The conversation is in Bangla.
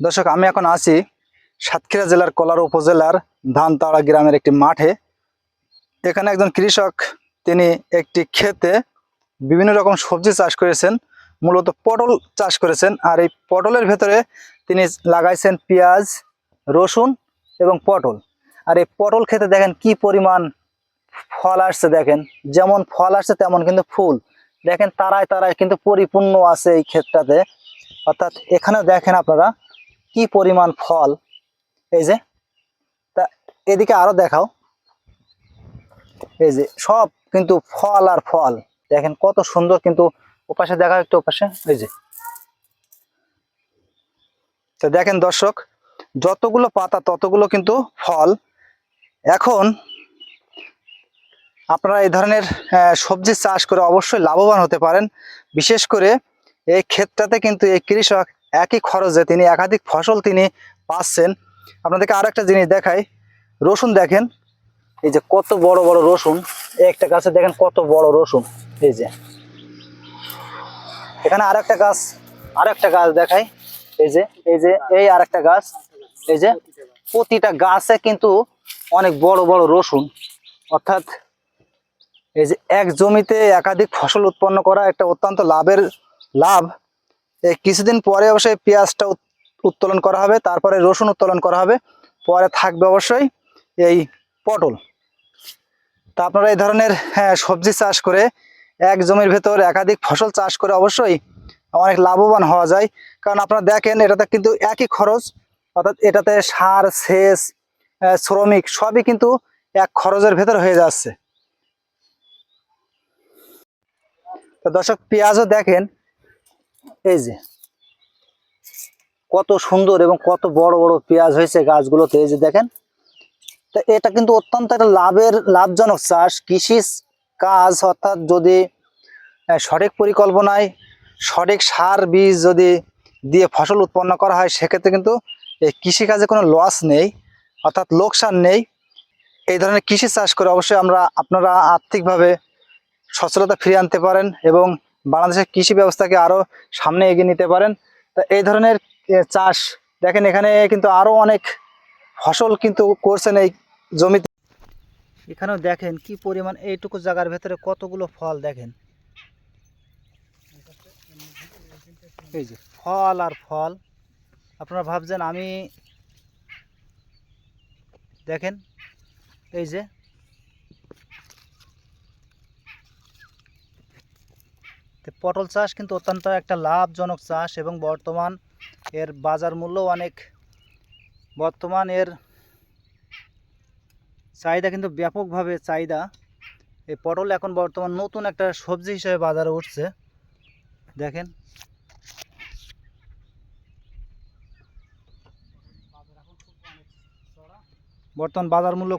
দর্শক, আমি এখন আছি সাতক্ষীরা জেলার কলার উপজেলার ধানতাড়া গ্রামের একটি মাঠে। এখানে একজন কৃষক, তিনি একটি ক্ষেতে বিভিন্ন রকম সবজি চাষ করেছেন, মূলত পটল চাষ করেছেন, আর এই পটলের ভেতরে তিনি লাগাইছেন পেঁয়াজ, রসুন এবং পটল। আর এই পটল খেতে দেখেন কি পরিমাণ ফল আসছে দেখেন, যেমন ফল আসছে তেমন কিন্তু ফুল। দেখেন তারায় তারায় কিন্তু পরিপূর্ণ আছে এই ক্ষেতটাতে। অর্থাৎ এখানে দেখেন আপনারা কি পরিমাণ ফল? এই যে, তা এদিকে আরও দেখাও। এই যে, সব কিন্তু ফল আর ফল। দেখেন কত সুন্দর কিন্তু ওপাশে দেখা একটু ওপাশে, এই যে। তো দেখেন দর্শক, যতগুলো পাতা, ততগুলো কিন্তু ফল। এখন আপনারা এই ধরনের সবজি চাষ করে অবশ্যই লাভবান হতে পারেন। বিশেষ করে এই ক্ষেতটাতে কিন্তু এই কৃষক একই খরচে তিনি একাধিক ফসল তিনি পাচ্ছেন। আপনাদেরকে আর একটা জিনিস দেখাই। রসুন দেখেন, এই যে কত বড় বড় রসুন। একটা গাছে দেখেন কত বড় রসুন। এই যে, এখানে আর একটা গাছ আর একটা গাছ দেখাই। এই যে এই যে, এই আর একটা গাছ। এই যে, প্রতিটা গাছে কিন্তু অনেক বড় বড় রসুন। অর্থাৎ এই যে এক জমিতে একাধিক ফসল উৎপন্ন করা একটা অত্যন্ত লাভের লাভ। কিছুদিন পরে অবশ্যই পেঁয়াজটা উত্তোলন করা হবে তারপরে রসুন উত্তোলন করা হবে পরে থাকবে অবশ্যই এই পটল। তা আপনারা এই ধরনের হ্যাঁ, সবজি চাষ করে এক জমির ভেতর একাধিক ফসল চাষ করে অবশ্যই অনেক লাভবান হওয়া যায়। কারণ আপনারা দেখেন এটাতে কিন্তু একই খরচ অর্থাৎ এটাতে সার সেচ শ্রমিক সবই কিন্তু এক খরচের ভেতর হয়ে যাচ্ছে। তো দর্শক পেঁয়াজও দেখেন এই যে, কত সুন্দর এবং কত বড় বড় পেঁয়াজ হয়েছে গাছগুলোতে, এই যে দেখেন। তো এটা কিন্তু অত্যন্ত একটা লাভের, লাভজনক চাষ। কৃষি কাজ অর্থাৎ যদি সঠিক পরিকল্পনায় সঠিক সার বীজ যদি দিয়ে ফসল উৎপন্ন করা হয়, সেক্ষেত্রে কিন্তু এই কৃষিকাজে কোনো লস নেই, অর্থাৎ লোকসান নেই। এই ধরনের কৃষি চাষ করে অবশ্যই আমরা, আপনারা আর্থিকভাবে সচ্ছলতা ফিরিয়ে আনতে পারেন এবং বাংলাদেশের কৃষি ব্যবস্থাকে আরও সামনে এগিয়ে নিতে পারেন। তা এই ধরনের চাষ, দেখেন এখানে কিন্তু আরও অনেক ফসল কিন্তু করছেন এই জমিতে। এখানেও দেখেন কি পরিমাণ, এইটুকু জায়গার ভেতরে কতগুলো ফল দেখেন। এই যে ফল আর ফল, আপনারা ভাবছেন আমি দেখেন, এই যে তো পটল চাষ কিন্তু অত্যন্ত একটা লাভজনক চাষ এবং বর্তমান এর বাজার মূল্য অনেক। বর্তমান এর চাহিদা কিন্তু ব্যাপকভাবে চাহিদা। এই পটল এখন বর্তমান নতুন একটা সবজি হিসেবে বাজারে উঠছে। দেখেন। বর্তমান বাজার মূল্য